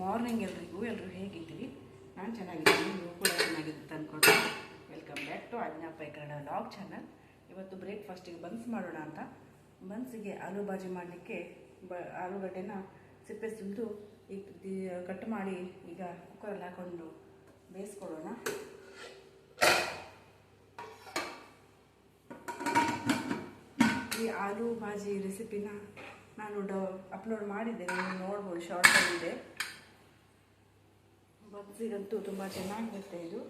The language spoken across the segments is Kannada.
ಮಾರ್ನಿಂಗ್ ಎಲ್ರಿಗೂ ಎಲ್ಲರೂ ಹೇಗಿದ್ದೀವಿ ನಾನು ಚೆನ್ನಾಗಿದ್ದೀನಿ, ನೀವು ಕೂಡ ಚೆನ್ನಾಗಿರುತ್ತೆ ಅಂದ್ಕೊಂಡು ವೆಲ್ಕಮ್ ಬ್ಯಾಕ್ ಟು ಆಜ್ಞಾಪೈ ಕನ್ನಡ ಲಾಗ್ ಚಾನಲ್ ಇವತ್ತು ಬ್ರೇಕ್ಫಾಸ್ಟಿಗೆ ಬನ್ಸ್ ಮಾಡೋಣ ಅಂತ. ಬನ್ಸಿಗೆ ಆಲೂ ಬಾಜಿ ಮಾಡಲಿಕ್ಕೆ ಬ, ಆಲೂಗಡ್ಡೆನ ಸಿಪ್ಪೆ ಸುಲಿದು ಈಗ ಕಟ್ ಮಾಡಿ ಈಗ ಕುಕ್ಕರಲ್ಲಿ ಹಾಕೊಂಡು ಬೇಯಿಸ್ಕೊಳ್ಳೋಣ. ಈ ಆಲೂ ಬಾಜಿ ರೆಸಿಪಿನ ನಾನು ಡ ಅಪ್ಲೋಡ್ ಮಾಡಿದ್ದೆ ನೀವು ನೋಡ್ಬೋದು ಶಾರ್ಟಲ್ಲಿದೆ ಬನ್ಸಿಗಂತೂ ತುಂಬ ಚೆನ್ನಾಗಿರುತ್ತೆ ಇದು.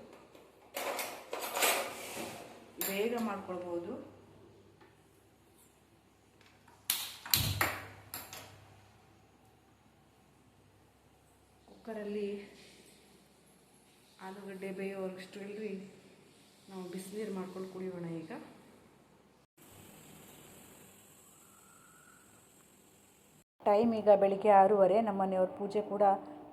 ಬೇಗ ಮಾಡ್ಕೊಳ್ಬೋದು. ಕುಕ್ಕರಲ್ಲಿ ಆಲೂಗಡ್ಡೆ ಬೇಯೋವಷ್ಟರಲ್ಲಿ ನಾವು ಬಿಸಿನೀರು ಮಾಡ್ಕೊಂಡು ಕುಡಿಯೋಣ ಈಗ. ಟೈಮ್ ಈಗ ಬೆಳಿಗ್ಗೆ ಆರೂವರೆ ನಮ್ಮ ಮನೆಯವ್ರ ಪೂಜೆ ಕೂಡ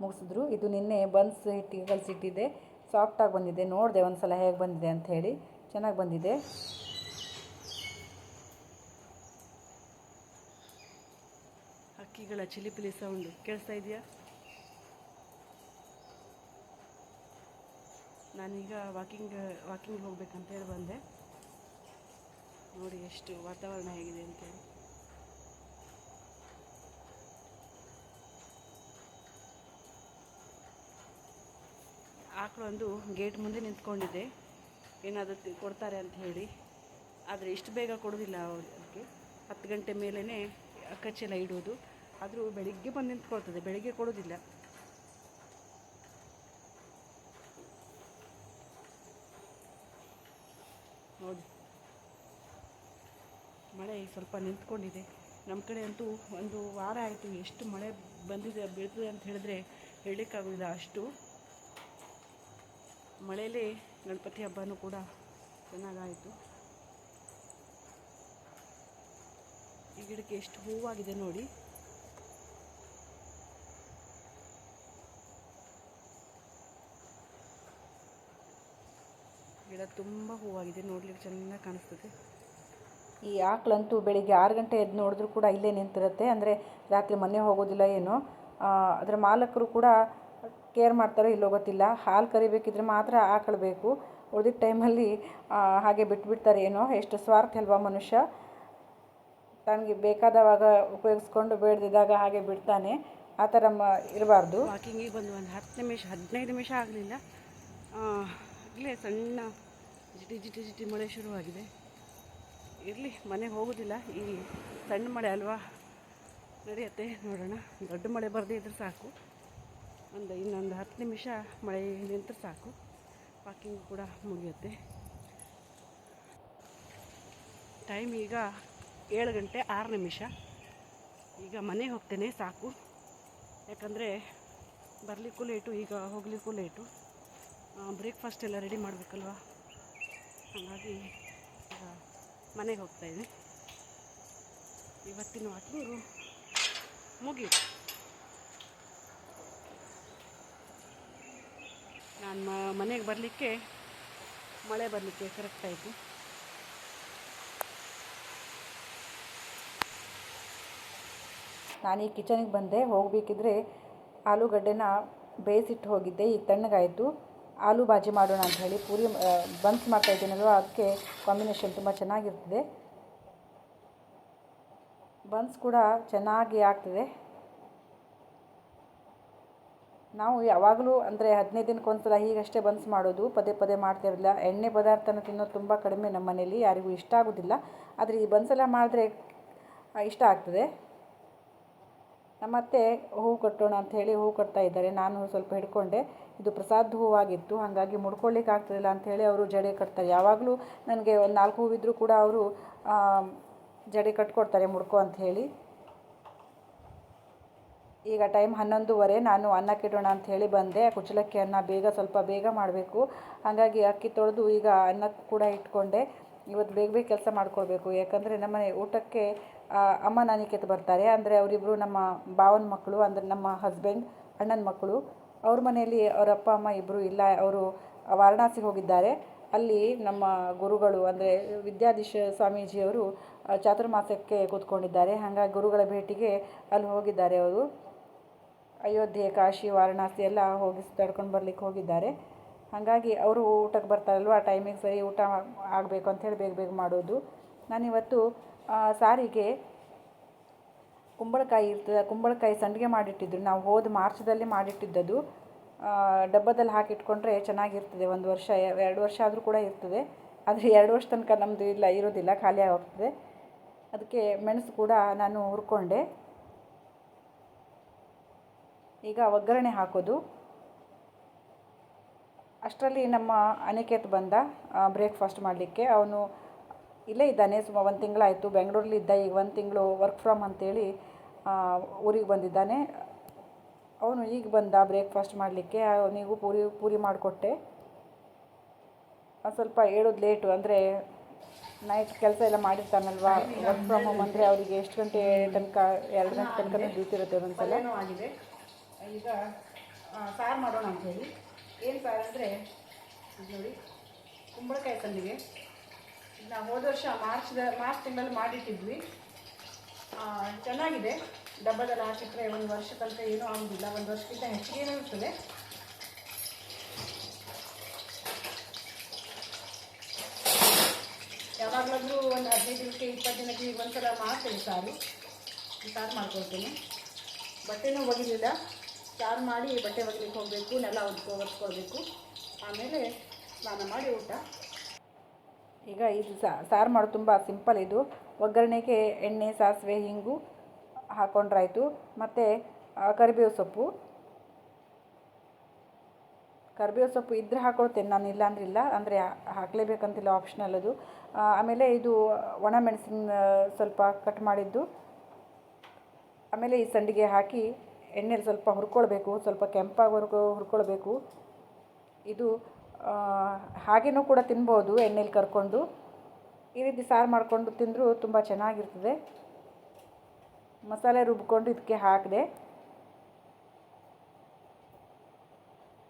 ಮುಗಿಸಿದ್ರು. ಇದು ನಿನ್ನೆ ಬನ್ಸ್ ಹಿಟ್ಟಿಗೆ ಕಲಿಸಿಟ್ಟಿದ್ದೆ ಸಾಫ್ಟಾಗಿ ಬಂದಿದೆ. ನೋಡಿದೆ ಒಂದು ಸಲ ಹೇಗೆ ಬಂದಿದೆ ಅಂತ ಹೇಳಿ. ಚೆನ್ನಾಗಿ ಬಂದಿದೆ. ಹಕ್ಕಿಗಳ ಚಿಲಿಪಿಲಿ ಸೌಂಡು ಕೇಳಿಸ್ತಾ ಇದೆಯಾ? ನಾನೀಗ ವಾಕಿಂಗ್ ವಾಕಿಂಗ್ ಹೋಗ್ಬೇಕಂತ ಹೇಳಿ ಬಂದೆ. ನೋಡಿ ಎಷ್ಟು ವಾತಾವರಣ ಹೇಗಿದೆ ಅಂತೇಳಿ ಒಂದು ಗೇಟ್ ಮುಂದೆ ನಿಂತ್ಕೊಂಡಿದೆ ಏನಾದರೂ ಕೊಡ್ತಾರೆ ಅಂತ ಹೇಳಿ. ಆದರೆ ಇಷ್ಟು ಬೇಗ ಕೊಡೋದಿಲ್ಲ ಅವ್ರಿಗೆ ಹತ್ತು ಗಂಟೆ ಮೇಲೇ ಕಚ್ಚೆಲ್ಲ ಇಡೋದು. ಆದರೂ ಬೆಳಿಗ್ಗೆ ಬಂದು ನಿಂತ್ಕೊಳ್ತದೆ. ಬೆಳಿಗ್ಗೆ ಕೊಡೋದಿಲ್ಲ. ನೋಡಿ. ಮಳೆ ಸ್ವಲ್ಪ ನಿಂತ್ಕೊಂಡಿದೆ. ನಮ್ಮ ಕಡೆ ಅಂತೂ ಒಂದು ವಾರ ಆಯಿತು. ಎಷ್ಟು ಮಳೆ ಬಂದಿದೆ, ಬೀಳ್ತದೆ ಅಂತ ಹೇಳಿದ್ರೆ ಹೇಳಲಿಕ್ಕಾಗೋದಿಲ್ಲ ಅಷ್ಟು. ಮಳೆಯಲ್ಲೇ ಗಣಪತಿ ಹಬ್ಬನೂ ಕೂಡ ಚೆನ್ನಾಗಾಯಿತು. ಈ ಗಿಡಕ್ಕೆ ಎಷ್ಟು ಹೂವಾಗಿದೆ ನೋಡಿ. ಗಿಡ ತುಂಬ ಹೂವಾಗಿದೆ, ನೋಡ್ಲಿಕ್ಕೆ ಚೆನ್ನಾಗಿ ಕಾಣಿಸ್ತದೆ. ಈ ಆಕಳಂತೂ ಬೆಳಿಗ್ಗೆ ಆರು ಗಂಟೆ ಎದ್ದು ನೋಡಿದ್ರು ಕೂಡ ಇಲ್ಲೇ ನಿಂತಿರುತ್ತೆ. ಅಂದರೆ ರಾತ್ರಿ ಮನೆ ಹೋಗೋದಿಲ್ಲ ಏನೋ. ಅದರ ಮಾಲಕರು ಕೂಡ ಕೇರ್ ಮಾಡ್ತಾರೋ ಇಲ್ಲೋ ಗೊತ್ತಿಲ್ಲ. ಹಾಲು ಕರಿಬೇಕಿದ್ರೆ ಮಾತ್ರ ಆಕಳು ಬೇಕು. ಉಳಿದಿದ್ದ ಟೈಮಲ್ಲಿ ಹಾಗೆ ಬಿಟ್ಬಿಡ್ತಾರೆ ಏನೋ. ಎಷ್ಟು ಸ್ವಾರ್ಥ ಅಲ್ವಾ ಮನುಷ್ಯ. ತನಗೆ ಬೇಕಾದವಾಗ ಉಪಯೋಗಿಸ್ಕೊಂಡು ಬೇಡದಿದ್ದಾಗ ಹಾಗೆ ಬಿಡ್ತಾನೆ. ಆ ಥರ ಮ, ಇರಬಾರ್ದು. ವಾಕಿಂಗಿಗೆ ಬಂದು ಒಂದು ಹತ್ತು ನಿಮಿಷ, ಹದಿನೈದು ನಿಮಿಷ ಆಗಲಿಲ್ಲ. ಇಲ್ಲೇ ಸಣ್ಣ ಜಿಟಿ ಜಿಟಿ ಜಿಟಿ ಮಳೆ ಶುರುವಾಗಿದೆ. ಇರಲಿ ಮನೆಗೆ ಹೋಗೋದಿಲ್ಲ. ಈ ಸಣ್ಣ ಮಳೆ ಅಲ್ವಾ ನಡೆಯುತ್ತೆ ನೋಡೋಣ. ದೊಡ್ಡ ಮಳೆ ಬರದೇ ಇದ್ರೆ ಸಾಕು. ಒಂದು ಇನ್ನೊಂದು ಹತ್ತು ನಿಮಿಷ ಮಳೆ ನಿಂತರೆ ಸಾಕು. ವಾಕಿಂಗ್ ಕೂಡ ಮುಗಿಯುತ್ತೆ. ಟೈಮ್ ಈಗ ಏಳು ಗಂಟೆ ಆರು ನಿಮಿಷ. ಈಗ ಮನೆಗೆ ಹೋಗ್ತೇನೆ, ಸಾಕು. ಯಾಕಂದರೆ ಬರಲಿಕ್ಕೂ ಲೇಟು ಈಗ ಹೋಗಲಿಕ್ಕೂ ಲೇಟು ಬ್ರೇಕ್ಫಾಸ್ಟ್ ಎಲ್ಲ ರೆಡಿ ಮಾಡಬೇಕಲ್ವ? ಹಾಗಾಗಿ ಈಗ ಮನೆಗೆ ಹೋಗ್ತಾಯಿದ್ದೀನಿ ಇವತ್ತಿನ ವಾಕಿಂಗು ಮುಗೀತು ನಾನು ಮನೆಗೆ ಬರಲಿಕ್ಕೆ, ಮಳೆ ಬರಲಿಕ್ಕೆ ಕರೆಕ್ಟ್ ಆಯಿತು. ನಾನು ಈ ಕಿಚನಿಗೆ ಬಂದೆ, ಹೋಗಬೇಕಿದ್ರೆ ಆಲೂಗಡ್ಡೆನ ಬೇಯಿಸಿಟ್ಟು ಹೋಗಿದ್ದೆ, ಈಗ ತಣ್ಣಗಾಯಿತು. ಆಲೂ ಬಾಜಿ ಮಾಡೋಣ ಅಂತ ಹೇಳಿ ಪೂರಿ ಬನ್ಸ್ ಮಾಡ್ತಾ ಇದ್ದೀನಲ್ವ, ಅದಕ್ಕೆ ಕಾಂಬಿನೇಷನ್ ತುಂಬ ಚೆನ್ನಾಗಿರ್ತದೆ. ಬನ್ಸ್ ಕೂಡ ಚೆನ್ನಾಗಿ ಆಗ್ತದೆ. ನಾವು ಯಾವಾಗಲೂ ಅಂದರೆ ಹದಿನೈದು ದಿನಕ್ಕೊಂದ್ಸಲ ಹೀಗಷ್ಟೇ ಬನ್ಸ್ ಮಾಡೋದು, ಪದೇ ಪದೇ ಮಾಡ್ತಿರಲಿಲ್ಲ ಎಣ್ಣೆ ಪದಾರ್ಥನ ತಿನ್ನೋದು ತುಂಬ ಕಡಿಮೆ ನಮ್ಮ ಮನೇಲಿ, ಯಾರಿಗೂ ಇಷ್ಟ ಆಗೋದಿಲ್ಲ. ಆದರೆ ಈ ಬನ್ಸೆಲ್ಲ ಮಾಡಿದ್ರೆ ಇಷ್ಟ ಆಗ್ತದೆ. ನಮ್ಮತ್ತೆ ಹೂವು ಕಟ್ಟೋಣ ಅಂತ ಹೇಳಿ ಹೂವು ಕಟ್ತಾ ಇದ್ದಾರೆ. ನಾನು ಸ್ವಲ್ಪ ಹಿಡ್ಕೊಂಡೆ. ಇದು ಪ್ರಸಾದ ಹೂವಾಗಿತ್ತು. ಹಾಗಾಗಿ ಮುಡ್ಕೊಳ್ಳಿಕ್ಕೆ ಆಗ್ತದಿಲ್ಲ ಅಂಥೇಳಿ ಅವರು ಜಡೆ ಕಟ್ತಾರೆ. ಯಾವಾಗಲೂ ನನಗೆ ಒಂದು ನಾಲ್ಕು ಹೂವಿದ್ರೂ ಕೂಡ ಅವರು ಜಡೆ ಕಟ್ಕೊಡ್ತಾರೆ ಮುಡ್ಕೊ ಅಂತ ಹೇಳಿ. ಈಗ ಟೈಮ್ ಹನ್ನೊಂದುವರೆ, ನಾನು ಅನ್ನಕ್ಕಿಡೋಣ ಅಂತ ಹೇಳಿ ಬಂದೆ. ಕುಚಲಕ್ಕಿ ಅನ್ನ ಬೇಗ, ಸ್ವಲ್ಪ ಬೇಗ ಮಾಡಬೇಕು. ಹಾಗಾಗಿ ಅಕ್ಕಿ ತೊಳೆದು ಈಗ ಅನ್ನಕ್ಕೆ ಕೂಡ ಇಟ್ಕೊಂಡೆ. ಇವತ್ತು ಬೇಗ ಬೇಗ ಕೆಲಸ ಮಾಡ್ಕೊಳ್ಬೇಕು. ಯಾಕಂದರೆ ನಮ್ಮನೆ ಊಟಕ್ಕೆ ಅಮ್ಮ ನಾನಿಕೆತ್ ಬರ್ತಾರೆ. ಅಂದರೆ ಅವರಿಬ್ಬರು ನಮ್ಮ ಭಾವನ ಮಕ್ಕಳು, ಅಂದರೆ ನಮ್ಮ ಹಸ್ಬೆಂಡ್ ಅಣ್ಣನ ಮಕ್ಕಳು. ಅವ್ರ ಮನೆಯಲ್ಲಿ ಅವ್ರ ಅಪ್ಪ, ಅಮ್ಮ ಇಬ್ಬರು ಇಲ್ಲ. ಅವರು ವಾರಣಾಸಿಗೆ ಹೋಗಿದ್ದಾರೆ. ಅಲ್ಲಿ ನಮ್ಮ ಗುರುಗಳು, ಅಂದರೆ ವಿದ್ಯಾಧೀಶ ಸ್ವಾಮೀಜಿಯವರು ಚಾತುರ್ಮಾಸಕ್ಕೆ ಕೂತ್ಕೊಂಡಿದ್ದಾರೆ. ಹಾಗಾಗಿ ಗುರುಗಳ ಭೇಟಿಗೆ ಅಲ್ಲಿ ಹೋಗಿದ್ದಾರೆ ಅವರು. ಅಯೋಧ್ಯೆ, ಕಾಶಿ, ವಾರಣಾಸಿ ಎಲ್ಲ ಹೋಗಿ ಸುತ್ತಾಡ್ಕೊಂಡು ಬರ್ಲಿಕ್ಕೆ ಹೋಗಿದ್ದಾರೆ. ಹಾಗಾಗಿ ಅವರು ಊಟಕ್ಕೆ ಬರ್ತಾರಲ್ವ ಟೈಮಿಗೆ ಸರಿ ಊಟ ಆಗಬೇಕು ಅಂಥೇಳಿ ಬೇಗ ಬೇಗ ಮಾಡೋದು. ನಾನಿವತ್ತು ಸಾರಿಗೆ ಕುಂಬಳಕಾಯಿ ಇರ್ತದೆ, ಕುಂಬಳಕಾಯಿ ಸಂಡಿಗೆ ಮಾಡಿಟ್ಟಿದ್ರು. ನಾವು ಹೋದ ಮಾರ್ಚ್ದಲ್ಲಿ ಮಾಡಿಟ್ಟಿದ್ದದು. ಡಬ್ಬದಲ್ಲಿ ಹಾಕಿಟ್ಕೊಂಡ್ರೆ ಚೆನ್ನಾಗಿರ್ತದೆ. ಒಂದು ವರ್ಷ, ಎರಡು ವರ್ಷ ಆದರೂ ಕೂಡ ಇರ್ತದೆ. ಆದರೆ ಎರಡು ವರ್ಷ ತನಕ ನಮ್ಮದು ಇಲ್ಲ, ಇರೋದಿಲ್ಲ, ಖಾಲಿ ಆಗೋಗ್ತದೆ. ಅದಕ್ಕೆ ಮೆಣಸು ಕೂಡ ನಾನು ಹುರ್ಕೊಂಡೆ. ಈಗ ಒಗ್ಗರಣೆ ಹಾಕೋದು. ಅಷ್ಟರಲ್ಲಿ ನಮ್ಮ ಅನಿಕೇತ್ ಬಂದ ಬ್ರೇಕ್ಫಾಸ್ಟ್ ಮಾಡಲಿಕ್ಕೆ. ಅವನು ಇಲ್ಲೇ ಇದ್ದಾನೆ ಸುಮಾರು ಒಂದು ತಿಂಗಳಾಯಿತು. ಬೆಂಗಳೂರಲ್ಲಿ ಇದ್ದ, ಈಗ ಒಂದು ತಿಂಗಳು ವರ್ಕ್ ಫ್ರಮ್ ಅಂತೇಳಿ ಊರಿಗೆ ಬಂದಿದ್ದಾನೆ. ಅವನು ಈಗ ಬಂದ ಬ್ರೇಕ್ಫಾಸ್ಟ್ ಮಾಡಲಿಕ್ಕೆ. ಅವನಿಗೂ ಪೂರಿ ಪೂರಿ ಮಾಡಿಕೊಟ್ಟೆ. ಒಂದು ಸ್ವಲ್ಪ ಹೇಳೋದು ಲೇಟು ಅಂದರೆ ನೈಟ್ ಕೆಲಸ ಎಲ್ಲ ಮಾಡಿರ್ತಾನಲ್ವ? ವರ್ಕ್ ಫ್ರಮ್ ಹೋಮ್ ಅಂದರೆ ಅವರಿಗೆ ಎಷ್ಟು ಗಂಟೆ ತನಕ, ಎರಡು ಗಂಟೆ ತನಕ ಡ್ಯೂಟಿ ಇರುತ್ತೆ ಒಂದೊಂದ್ಸಲ ಆಗಿದೆ ಈಗ ಸಾರು ಮಾಡೋಣ ಅಂಥೇಳಿ ಏನು ಸಾರು ಅಂದರೆ ನೋಡಿ, ಕುಂಬಳಕಾಯಿ ತಂದಿಗೆ ನಾವು ಹೋದ ವರ್ಷ ಮಾರ್ಚ್ದ, ಮಾರ್ಚ್ ತಿಂಗಳಲ್ಲಿ ಮಾಡಿಟ್ಟಿದ್ವಿ. ಚೆನ್ನಾಗಿದೆ. ಡಬ್ಬದಲ್ಲಿ ಹಾಕಿಟ್ರೆ ಒಂದು ವರ್ಷ ತನಕ ಏನೂ ಆಗೋದಿಲ್ಲ. ಒಂದು ವರ್ಷಕ್ಕಿಂತ ಹೆಚ್ಚಿಗೆ ಇರ್ತದೆ. ಯಾವಾಗಲಾದರೂ ಒಂದು ಹದಿನೈದು ದಿನಕ್ಕೆ, ಇಪ್ಪತ್ತು ದಿನಕ್ಕೆ ಒಂದು ಸಲ ಮಾಡ್ತೇನೆ ಸಾರು. ಸಾರು ಮಾಡ್ಕೊಳ್ತೇನೆ. ಬಟ್ಟೆನೂ ಒಗಿಲಿಲ್ಲ ಸಾರು ಮಾಡಿ ಬಟ್ಟೆ ಒಗಿಲಿಕ್ಕೆ ಹೋಗಬೇಕು, ನೆಲ ಒದ್ಕೊ ಆಮೇಲೆ ಸ್ನಾನ ಮಾಡಿ ಊಟ. ಈಗ ಇದು ಸಾರು ಮಾಡೋದು ತುಂಬ ಸಿಂಪಲ್ ಇದು. ಒಗ್ಗರಣೆಗೆ ಎಣ್ಣೆ, ಸಾಸಿವೆ, ಹಿಂಗು ಹಾಕೊಂಡ್ರಾಯಿತು. ಮತ್ತು ಕರಿಬೇವು ಸೊಪ್ಪು. ಕರಿಬೇವು ಸೊಪ್ಪು ಇದ್ದರೆ ಹಾಕೊಳ್ತೇನೆ ನಾನು ಇಲ್ಲ ಅಂದ್ರೆ ಇಲ್ಲ ಅಂದರೆ ಹಾಕಲೇಬೇಕಂತಿಲ್ಲ ಆಪ್ಷನಲ್ ಅದು. ಆಮೇಲೆ ಇದು ಒಣ ಮೆಣಸಿನ, ಸ್ವಲ್ಪ ಕಟ್ ಮಾಡಿದ್ದು. ಆಮೇಲೆ ಈ ಸಂಡಿಗೆ ಹಾಕಿ ಎಣ್ಣೆಲಿ ಸ್ವಲ್ಪ ಹುರ್ಕೊಳ್ಬೇಕು, ಸ್ವಲ್ಪ ಕೆಂಪಾಗೋವರೆಗೂ ಹುರ್ಕೊಳ್ಬೇಕು. ಇದು ಹಾಗೆಯೂ ಕೂಡ ತಿನ್ಬೋದು ಎಣ್ಣೆಲಿ ಕರ್ಕೊಂಡು. ಈ ರೀತಿ ಸಾರು ಮಾಡಿಕೊಂಡು ತಿಂದರೂ ತುಂಬ ಚೆನ್ನಾಗಿರ್ತದೆ. ಮಸಾಲೆ ರುಬ್ಕೊಂಡು ಇದಕ್ಕೆ ಹಾಕಿದೆ.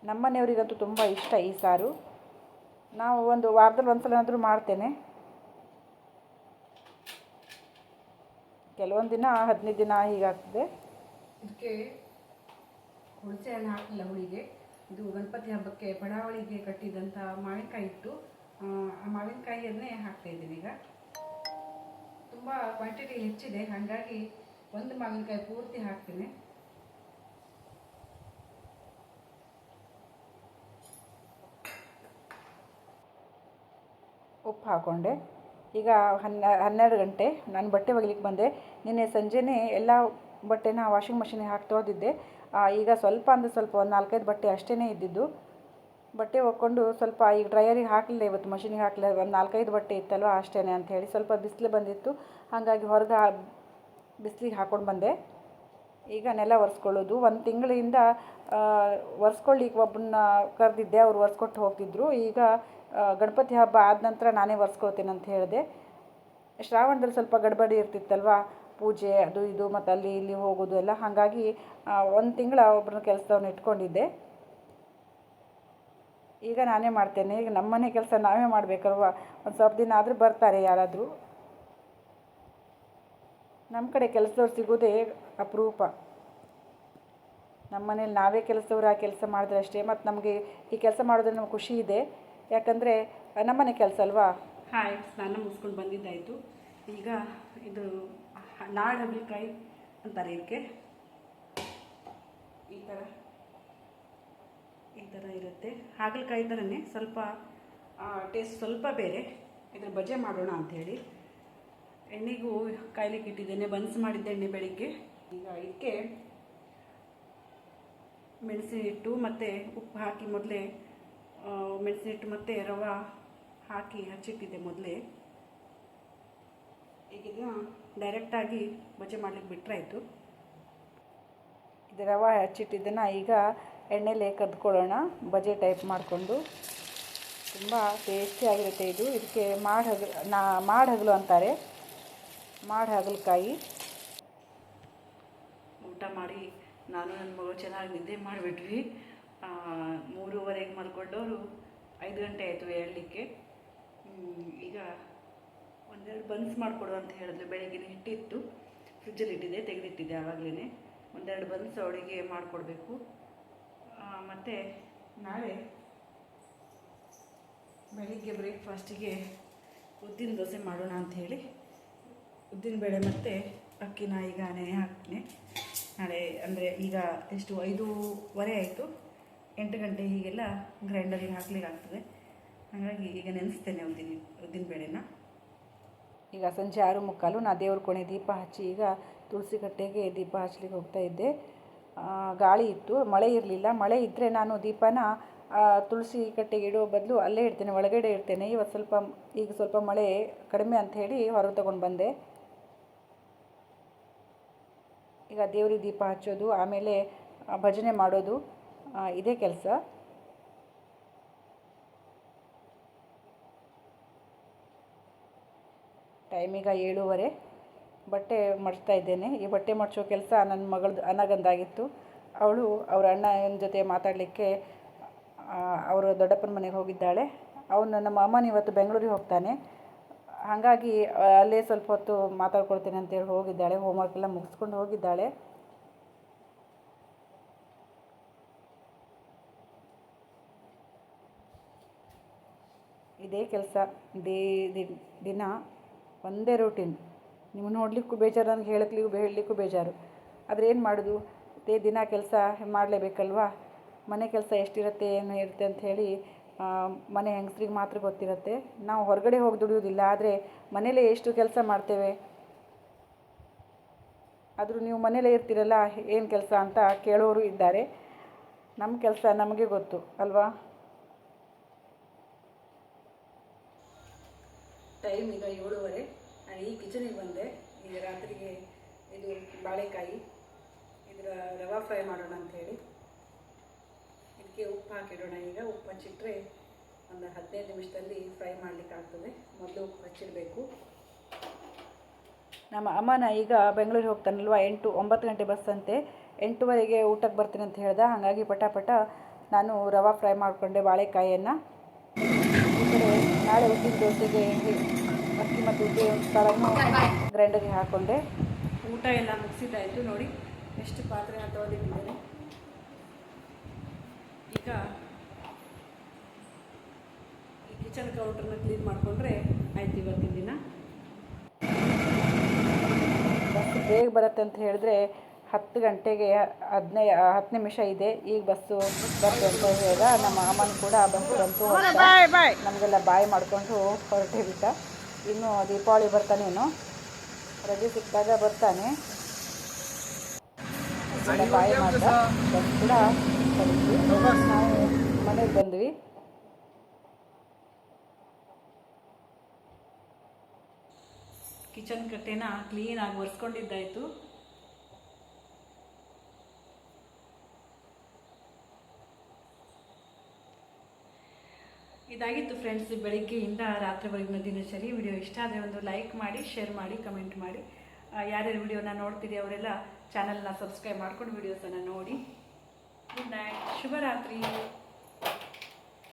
ನಮ್ಮನೆಯವರಿಗಂತೂ ತುಂಬ ಇಷ್ಟ ಈ ಸಾರು. ನಾವು ಒಂದು ವಾರದಲ್ಲಿ ಒಂದು ಸಲನಾದರೂ ಮಾಡ್ತೇನೆ. ಕೆಲವೊಂದು ದಿನ ಹದಿನೈದು ದಿನ ಹೀಗಾಗ್ತದೆ. ಇದಕ್ಕೆ ಹುಣಸೆ ಹಣ್ಣು ಹಾಕಿಲ್ಲ ಹುಳಿಗೆ. ಇದು ಗಣಪತಿ ಹಬ್ಬಕ್ಕೆ ಬಡಾವಳಿಗೆ ಕಟ್ಟಿದಂಥ ಮಾವಿನಕಾಯಿ ಇಟ್ಟು ಆ, ಮಾವಿನಕಾಯಿಯನ್ನೇ ಹಾಕ್ತಾ ಇದ್ದೀನಿ ಈಗ. ತುಂಬ ಕ್ವಾಂಟಿಟಿ ಹೆಚ್ಚಿದೆ. ಹಾಗಾಗಿ ಒಂದು ಮಾವಿನಕಾಯಿ ಪೂರ್ತಿ ಹಾಕ್ತೀನಿ. ಉಪ್ಪು ಹಾಕ್ಕೊಂಡೆ ಈಗ ಹನ್ನ ಹನ್ನೆರಡು ಗಂಟೆ. ನಾನು ಬಟ್ಟೆ ಒಗಿಲಿಕ್ಕೆ ಬಂದೆ. ನಿನ್ನೆ ಸಂಜೆನೇ ಎಲ್ಲ ಬಟ್ಟೆನ ವಾಷಿಂಗ್ ಮಷಿನಿಗೆ ಹಾಕಿ ತೊಳೆದಿದ್ದೆ. ಈಗ ಸ್ವಲ್ಪ ಅಂದರೆ ಸ್ವಲ್ಪ ಒಂದು ನಾಲ್ಕೈದು ಬಟ್ಟೆ ಅಷ್ಟೇ ಇದ್ದಿದ್ದು. ಬಟ್ಟೆ ಒಕ್ಕೊಂಡು ಸ್ವಲ್ಪ ಈಗ ಡ್ರೈಯರಿಗೆ ಹಾಕಲಿಲ್ಲ ಇವತ್ತು ಮಷಿನಿಗೆ ಹಾಕಲಿಲ್ಲ. ಒಂದು ನಾಲ್ಕೈದು ಬಟ್ಟೆ ಇತ್ತಲ್ವ ಅಷ್ಟೇ ಅಂತ ಹೇಳಿ ಸ್ವಲ್ಪ ಬಿಸಿಲು ಬಂದಿತ್ತು. ಹಾಗಾಗಿ ಹೊರಗೆ ಬಿಸಿಲಿಗೆ ಹಾಕ್ಕೊಂಡು ಬಂದೆ. ಈಗ ನೆಲ ಒರೆಸ್ಕೊಳ್ಳೋದು. ಒಂದು ತಿಂಗಳಿಂದ ಒರೆಸ್ಕೊಳ್ಳಿಕ್ಕೆ ಒಬ್ಬನ್ನ ಕರೆದಿದ್ದೆ. ಅವ್ರು ಒರೆಸ್ಕೊಟ್ಟು ಹೋಗ್ತಿದ್ರು. ಈಗ ಗಣಪತಿ ಹಬ್ಬ ಆದ ನಂತರ ನಾನೇ ಒರೆಸ್ಕೊಳ್ತೇನೆ ಅಂತ ಹೇಳಿದೆ. ಶ್ರಾವಣದಲ್ಲಿ ಸ್ವಲ್ಪ ಗಡ್ಬಡಿ ಇರ್ತಿತ್ತಲ್ವ? ಪೂಜೆ ಅದು ಇದು ಮತ್ತು ಅಲ್ಲಿ ಇಲ್ಲಿ ಹೋಗೋದು ಎಲ್ಲ. ಹಾಗಾಗಿ ಒಂದು ತಿಂಗಳ ಒಬ್ಬರನ್ನ ಕೆಲಸದವ್ರನ್ನ ಇಟ್ಕೊಂಡಿದ್ದೆ. ಈಗ ನಾನೇ ಮಾಡ್ತೇನೆ. ಈಗ ನಮ್ಮನೆ ಕೆಲಸ ನಾವೇ ಮಾಡಬೇಕಲ್ವ? ಒಂದು ಸ್ವಲ್ಪ ದಿನ ಆದರೂ ಬರ್ತಾರೆ ಯಾರಾದರೂ. ನಮ್ಮ ಕಡೆ ಕೆಲಸದವ್ರು ಸಿಗೋದೇ ಅಪರೂಪ. ನಮ್ಮ ಮನೇಲಿ ನಾವೇ ಕೆಲಸದವ್ರು ಆ ಕೆಲಸ ಮಾಡಿದ್ರೆ ಅಷ್ಟೇ. ಮತ್ತು ನಮಗೆ ಈ ಕೆಲಸ ಮಾಡೋದ್ರಲ್ಲಿ ನಮ್ಗೆ ಖುಷಿ ಇದೆ. ಯಾಕಂದರೆ, ನಮ್ಮನೆ ಕೆಲಸ ಅಲ್ವಾ? ಹಾಯ್, ಸ್ನಾನ ಮುಗಿಸ್ಕೊಂಡು ಬಂದಿದ್ದಾಯಿತು. ಈಗ ಇದು ನಾಡ್ ಹಗಲಕಾಯಿ ಅಂತಾರೆ ಇದಕ್ಕೆ ಈ ಥರ ಈ ಥರ ಇರುತ್ತೆ. ಹಾಗಲಕಾಯಿ ಥರನೇ ಸ್ವಲ್ಪ ಟೇಸ್ಟ್ ಸ್ವಲ್ಪ ಬೇರೆ. ಇದ್ರ ಬಜೆ ಮಾಡೋಣ ಅಂಥೇಳಿ ಎಣ್ಣೆಗೂ ಕಾಯ್ಲಿಕ್ಕೆ ಇಟ್ಟಿದ್ದೇನೆ, ಬನ್ಸ್ ಮಾಡಿದ್ದೆ ಎಣ್ಣೆ ಬೆಳಿಗ್ಗೆ. ಈಗ ಇದಕ್ಕೆ ಮೆಣಸಿನ ಹಿಟ್ಟು ಮತ್ತು ಉಪ್ಪು ಹಾಕಿ ಮೊದಲೇ ಮೆಣಸಿನ ಹಿಟ್ಟು ಮತ್ತು ರವೆ ಹಾಕಿ ಹಚ್ಚಿಟ್ಟಿದ್ದೆ ಮೊದಲೇ. ಈಗ ಇದನ್ನ ಡೈರೆಕ್ಟಾಗಿ ಬಜೆ ಮಾಡ್ಲಿಕ್ಕೆ ಬಿಟ್ಟರಾಯಿತು ಇದು ರವೆ ಹಚ್ಚಿಟ್ಟಿದ್ದನ್ನು ಈಗ ಎಣ್ಣೆಲೆ ಕದ್ಕೊಳ್ಳೋಣ. ಬಜೆ ಟೈಪ್ ಮಾಡಿಕೊಂಡು. ತುಂಬ ಟೇಸ್ಟಿಯಾಗಿರುತ್ತೆ ಇದು. ಇದಕ್ಕೆ ಮಾಡಿ ಹಗಲು ನಾ ಮಾಡಿ ಹಗಲು ಅಂತಾರೆ. ಮಾಡಿ ಹಗಲಕಾಯಿ. ಊಟ ಮಾಡಿ ನಾನು ನನ್ನ ಮಗಳು ಚೆನ್ನಾಗಿ ನಿದ್ದೆ ಮಾಡಿಬಿಟ್ವಿ. ಮೂರುವರೆಗೆ ಮಲ್ಕೊಂಡವರು ಐದು ಗಂಟೆ ಆಯಿತು ಹೇಳಲಿಕ್ಕೆ ಈಗ ಒಂದೆರಡು ಬನ್ಸ್ ಮಾಡಿಕೊಡು ಅಂತ ಹೇಳಿದ್ರು ಬೆಳಗಿನ ಹಿಟ್ಟಿತ್ತು. ಫ್ರಿಜ್ಜಲ್ಲಿ ಇಟ್ಟಿದ್ದೆ, ತೆಗೆದಿಟ್ಟಿದ್ದೆ ಆವಾಗಲೇ ಒಂದೆರಡು ಬನ್ಸ್ ಅವಳಿಗೆ ಮಾಡಿಕೊಡ್ಬೇಕು. ಮತ್ತು ನಾಳೆ ಬೆಳಿಗ್ಗೆ ಬ್ರೇಕ್ಫಾಸ್ಟಿಗೆ ಉದ್ದಿನ ದೋಸೆ ಮಾಡೋಣ ಅಂಥೇಳಿ ಉದ್ದಿನಬೇಳೆ ಮತ್ತು ಅಕ್ಕಿನ ಈಗ ನೆನೆ ಹಾಕ್ತೀನಿ. ನಾಳೆ ಅಂದರೆ ಈಗ ಎಷ್ಟು, ಐದೂವರೆ ಆಯಿತು. ಎಂಟು ಗಂಟೆ ಹೀಗೆಲ್ಲ ಗ್ರೈಂಡರಿಗೆ ಹಾಕ್ಲಿಕ್ಕೆ ಆಗ್ತದೆ. ಹಾಗಾಗಿ ಈಗ ನೆನೆಸ್ತೇನೆ ಉದ್ದಿನ ಉದ್ದಿನಬೇಳೆನ ಈಗ ಸಂಜೆ ಆರು ಮುಕ್ಕಾಲು ನಾ ದೇವ್ರ ಕೋಣೆ ದೀಪ ಹಚ್ಚಿ ಈಗ ತುಳಸಿ ಕಟ್ಟೆಗೆ ದೀಪ ಹಚ್ಚಲಿಕ್ಕೆ ಹೋಗ್ತಾ ಇದ್ದೆ. ಗಾಳಿ ಇತ್ತು, ಮಳೆ ಇರಲಿಲ್ಲ. ಮಳೆ ಇದ್ದರೆ ನಾನು ದೀಪನ ತುಳಸಿ ಕಟ್ಟೆಗೆ ಇಡೋ ಬದಲು ಅಲ್ಲೇ ಇಡ್ತೇನೆ, ಒಳಗಡೆ ಇಡ್ತೇನೆ. ಇವತ್ತು ಸ್ವಲ್ಪ, ಈಗ ಸ್ವಲ್ಪ ಮಳೆ ಕಡಿಮೆ ಅಂತ ಹೇಳಿ ಹೊರಗೆ ತಗೊಂಡು ಬಂದೆ. ಈಗ ದೇವ್ರಿಗೆ ದೀಪ ಹಚ್ಚೋದು, ಆಮೇಲೆ ಭಜನೆ ಮಾಡೋದು ಇದೇ ಕೆಲಸ. ಟೈಮ್ ಈಗ ಏಳುವರೆ. ಬಟ್ಟೆ ಮಡಿಸ್ತಾ ಇದ್ದೇನೆ. ಈ ಬಟ್ಟೆ ಮಡ್ಚೋ ಕೆಲಸ ನನ್ನ ಮಗಳದ್ದು ಅನಗಂದಾಗಿತ್ತು ಅವಳು, ಅವರ ಅಣ್ಣನ ಜೊತೆ ಮಾತಾಡಲಿಕ್ಕೆ ಅವರ ದೊಡ್ಡಪ್ಪನ ಮನೆಗೆ ಹೋಗಿದ್ದಾಳೆ. ಅವನು ನಮ್ಮ ಅಮ್ಮನ ಇವತ್ತು ಬೆಂಗಳೂರಿಗೆ ಹೋಗ್ತಾನೆ. ಹಾಗಾಗಿ ಅಲ್ಲೇ ಸ್ವಲ್ಪ ಹೊತ್ತು ಮಾತಾಡ್ಕೊಳ್ತೇನೆ ಅಂತೇಳಿ ಹೋಗಿದ್ದಾಳೆ. ಹೋಮ್ವರ್ಕ್ ಎಲ್ಲ ಮುಗಿಸ್ಕೊಂಡು ಹೋಗಿದ್ದಾಳೆ. ಇದೇ ಕೆಲಸ. ದಿ- ದಿನ. ಒಂದೇ ರೂಟೀನ್ ನೀವು ನೋಡಲಿಕ್ಕೂ ಬೇಜಾರು, ನನಗೆ ಹೇಳಕ್ಲಿಕ್ಕೂ ಹೇಳಲಿಕ್ಕೂ ಬೇಜಾರು. ಆದರೆ ಏನು ಮಾಡೋದು? ಇದೇ ದಿನ ಕೆಲಸ ಮಾಡಲೇಬೇಕಲ್ವಾ? ಮನೆ ಕೆಲಸ ಎಷ್ಟಿರುತ್ತೆ, ಏನು ಇರುತ್ತೆ ಅಂತ ಹೇಳಿ ಮನೆ ಹೆಂಗಸ್ರಿಗೆ ಮಾತ್ರ ಗೊತ್ತಿರುತ್ತೆ. ನಾವು ಹೊರಗಡೆ ಹೋಗಿ ದುಡಿಯೋದಿಲ್ಲ, ಆದರೆ ಮನೇಲೇ ಎಷ್ಟು ಕೆಲಸ ಮಾಡ್ತೇವೆ? ಆದರೂ ನೀವು ಮನೇಲೇ ಇರ್ತೀರಲ್ಲ, ಏನು ಕೆಲಸ ಅಂತ ಕೇಳೋರು ಇದ್ದಾರೆ. ನಮ್ಮ ಕೆಲಸ ನಮಗೆ ಗೊತ್ತು, ಅಲ್ವಾ? ಟೈಮ್ ಈಗ ಏಳುವರೆ. ನಾನು ಈ ಕಿಚನಿಗೆ ಬಂದೆ. ಈಗ ರಾತ್ರಿಗೆ ಇದು ಬಾಳೆಕಾಯಿ, ಇದರ ರವಾ ಫ್ರೈ ಮಾಡೋಣ ಅಂಥೇಳಿ ಇದಕ್ಕೆ ಉಪ್ಪು ಹಾಕಿಡೋಣ. ಈಗ ಉಪ್ಪು ಹಚ್ಚಿಟ್ರೆ ಒಂದು ಹದಿನೈದು ನಿಮಿಷದಲ್ಲಿ ಫ್ರೈ ಮಾಡಲಿಕ್ಕೆ ಆಗ್ತದೆ ಮೊದಲು ಉಪ್ಪು ಹಚ್ಚಿಡಬೇಕು. ನಮ್ಮ ಅಮ್ಮನ ಈಗ ಬೆಂಗಳೂರಿಗೆ ಹೋಗ್ತಾನಲ್ವ? ಎಂಟು, ಒಂಬತ್ತು ಗಂಟೆ ಬಸ್ ಅಂತೆ. ಎಂಟುವರೆಗೆ ಊಟಕ್ಕೆ ಬರ್ತೀನಿ ಅಂತ ಹೇಳ್ದೆ. ಹಾಗಾಗಿ ಪಟ ನಾನು ರವಾ ಫ್ರೈ ಮಾಡಿಕೊಂಡೆ ಬಾಳೆಕಾಯಿಯನ್ನು. ನಾಳೆ ಉದ್ದಿನ ದೋಸೆಗೆ ಅಕ್ಕಿ ಮತ್ತು ಉದ್ದಿ ಕಾಳನ್ನು ಗ್ರೈಂಡರ್ಗೆ ಹಾಕೊಂಡೆ. ಊಟ ಎಲ್ಲ ಮುಗಿಸಿದ್ದಾಯಿತು ನೋಡಿ ಎಷ್ಟು ಪಾತ್ರೆ ತೊಳೆದಿಟ್ಟಿದ್ದೇನೆ ಈಗ ಈ ಕಿಚನ್ ಕೌಂಟ್ರನ್ನ ಕ್ಲೀನ್ ಮಾಡಿಕೊಂಡ್ರೆ ಆಯ್ತು ಇವತ್ತಿನ ದಿನ. ಬೇಗ ಬರುತ್ತೆ ಅಂತ ಹೇಳಿದ್ರೆ ಹತ್ತು ಗಂಟೆಗೆ ಹದಿನೈ ಹತ್ತು ನಿಮಿಷ ಇದೆ ಈಗ ಬಸ್ಸು ಬರ್ತು ಅಂತ ಹೇಳಿದ ನಮ್ಮ ಅಮ್ಮನ ಕೂಡ ಬಸ್ ಬಂತು ಅಂತ ನಮಗೆಲ್ಲ ಬಾಯ್ ಮಾಡಿಕೊಂಡು ಹೊರಟೇ ಬಿಟ್ಟ. ಇನ್ನು ದೀಪಾವಳಿ ಬರ್ತಾನೇನು ರಜೆ ಸಿಕ್ಕಾಗ ಬರ್ತಾನೆ. ಬಾಯಿ ಮಾಡಿದ ಬಸ್ ಕೂಡ. ನಾವು ಮನೆಗೆ ಬಂದ್ವಿ. ಕಿಚನ್ ಕಟ್ಟೆನ ಕ್ಲೀನಾಗಿ ಒರೆಸ್ಕೊಂಡಿದ್ದಾಯಿತು. ಇದಾಗಿತ್ತು ಫ್ರೆಂಡ್ಸ್ ಬೆಳಿಗ್ಗೆಯಿಂದ ರಾತ್ರಿವರೆಗಿನ ದಿನಚರಿ. ವಿಡಿಯೋ ಇಷ್ಟ ಆದರೆ ಒಂದು ಲೈಕ್ ಮಾಡಿ ಶೇರ್ ಮಾಡಿ ಕಮೆಂಟ್ ಮಾಡಿ. ಯಾರ್ಯಾರು ವಿಡಿಯೋನ ನೋಡ್ತೀರಿ ಅವರೆಲ್ಲ ಚಾನಲ್ನ ಸಬ್ಸ್ಕ್ರೈಬ್ ಮಾಡ್ಕೊಂಡು ವಿಡಿಯೋಸನ್ನು ನೋಡಿ. ಗುಡ್ ನೈಟ್ ಶುಭರಾತ್ರಿ.